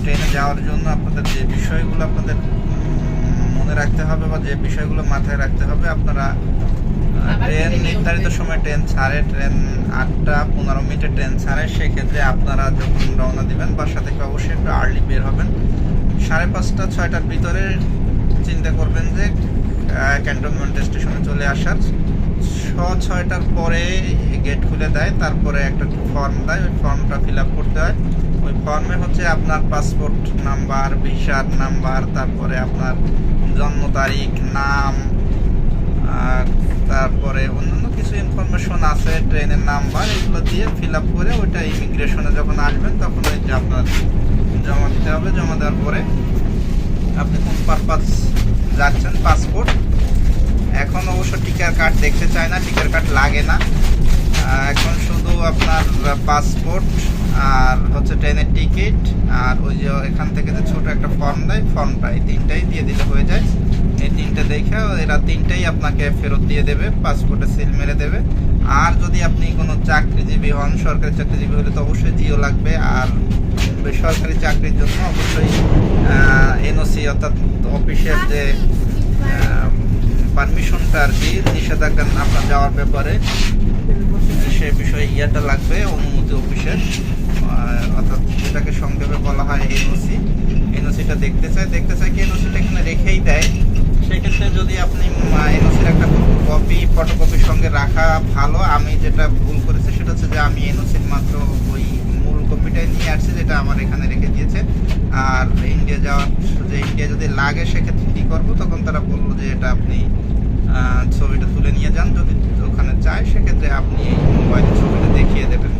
ট্রেনে যাওয়ার জন্য আপনাদের যে বিষয়গুলো আপনাদের মনে রাখতে হবে বা যে বিষয়গুলো মাথায় রাখতে হবে আপনারা ট্রেন নির্ধারিত সময় ট্রেন ছাড়ে ট্রেন আটটা পনেরো মিনিটে ট্রেন ছাড়ে সেক্ষেত্রে আপনারা যখন রওনা দিবেন বাসা থেকে অবশ্যই একটু আর্লি বের হবেন। সাড়ে পাঁচটা ছয়টার ভিতরে চিন্তা করবেন যে ক্যান্টনমেন্ট স্টেশনে চলে আসার ছ, ছয়টার পরে গেট খুলে দেয়, তারপরে একটা ফর্ম দেয়, ওই ফর্মটা ফিল আপ করতে হয়। ওই ফর্মে হচ্ছে আপনার পাসপোর্ট নাম্বার ভিসার নাম্বার তারপরে আপনার জন্ম তারিখ, নাম, আর তারপরে অন্যান্য কিছু ইনফরমেশন আছে, ট্রেনের নাম্বার এগুলো দিয়ে ফিল আপ করে ওইটা ইমিগ্রেশনে যখন আসবেন, তখন ওই যে আপনার জমা দিতে হবে। জমা দেওয়ার পরে আপনি কোন পারপাস যাচ্ছেন পাসপোর্ট। এখন অবশ্য টিকার কার্ড দেখতে চায় না, টিকার কার্ড লাগে না। এখন শুধু আপনার পাসপোর্ট আর হচ্ছে ট্রেনের টিকিট আর ওই যে এখান থেকে যে ছোট একটা ফর্ম দেয় ফর্মটা এই তিনটাই দিয়ে দিলে হয়ে যায়। এই তিনটে দেখে এরা তিনটাই আপনাকে ফেরত দিয়ে দেবে, পাসপোর্টে সিল মেরে দেবে। আর যদি আপনি কোনো চাকরিজীবী হন, সরকারি চাকরিজীবী হলে তো অবশ্যই জিও লাগবে। আর বেসরকারি চাকরির জন্য অবশ্যই এনওসি অর্থাৎ অফিসের যে পারমিশনটা আর কি নিষেধাজ্ঞা আপনার যাওয়ার ব্যাপারে সে বিষয়ে ইয়াটা লাগবে, অনুমতি অফিসের। অর্থাৎ যেটাকে সংক্ষেপে বলা হয় এনওসি। এনওসিটা দেখতে চায় দেখতে চায় কি এনওসিটা এখানে রেখেই দেয়। সেক্ষেত্রে যদি আপনি এনওসির একটা কপি ফটোকপির সঙ্গে রাখা ভালো, আমি যেটা ভুল করেছি, সেটা হচ্ছে যে আমি এনওসির মাত্র ওই মূল কপিটাই নিয়ে আসছি, যেটা আমার এখানে রেখে দিয়েছে। আর ইন্ডিয়া যাওয়ার, যে ইন্ডিয়া যদি লাগে, সেক্ষেত্রে কী করব? তখন এটা আপনি ছবিটা তুলে নিয়ে যান। যদি ওখানে চায় সেক্ষেত্রে আপনি এই মোবাইলে ছবিটা দেখিয়ে দেবেন।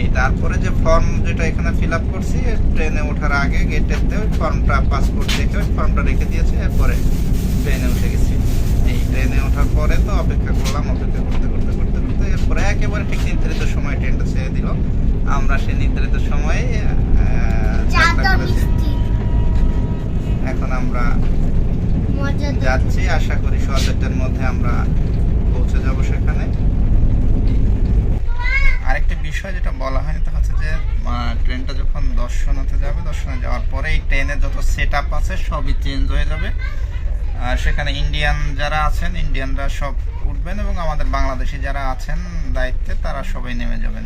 এই তারপরে যে ফর্ম যেটা এখানে ফিল আপ করছি ট্রেনে ওঠার আগে গেটেতে ওই ফর্মটা পাসপোর্ট দেখে ওই ফর্মটা রেখে দিয়েছে এরপরে ট্রেনে উঠে গেছি। এই ট্রেনে ওঠার পরে তো অপেক্ষা করলাম অপেক্ষা করতে করতে করতে করতে এরপরে একেবারে ঠিক নির্ধারিত সময় ট্রেনটা ছেড়ে দিল। আমরা সেই নির্ধারিত সময়ে এখন আমরা যাচ্ছি, আশা করি সোয়া মধ্যে আমরা পৌঁছে যাব সেখানে। আরেকটা বিষয় যেটা বলা হয় তা হচ্ছে যে ট্রেনটা যখন দর্শনাতে যাবে, দর্শনে যাওয়ার পরে এই ট্রেনের যত সেট আছে, সবই চেঞ্জ হয়ে যাবে। আর সেখানে ইন্ডিয়ান যারা আছেন ইন্ডিয়ানরা সব উঠবেন এবং আমাদের বাংলাদেশি যারা আছেন দায়িত্বে, তারা সবাই নেমে যাবেন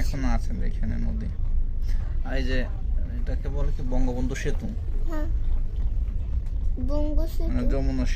এখন এখনও নদী। আর এই যে এটাকে বলে কি বঙ্গবন্ধু সেতু? হ্যাঁ। বঙ্গ মানে সেতু যমুনা সেতু।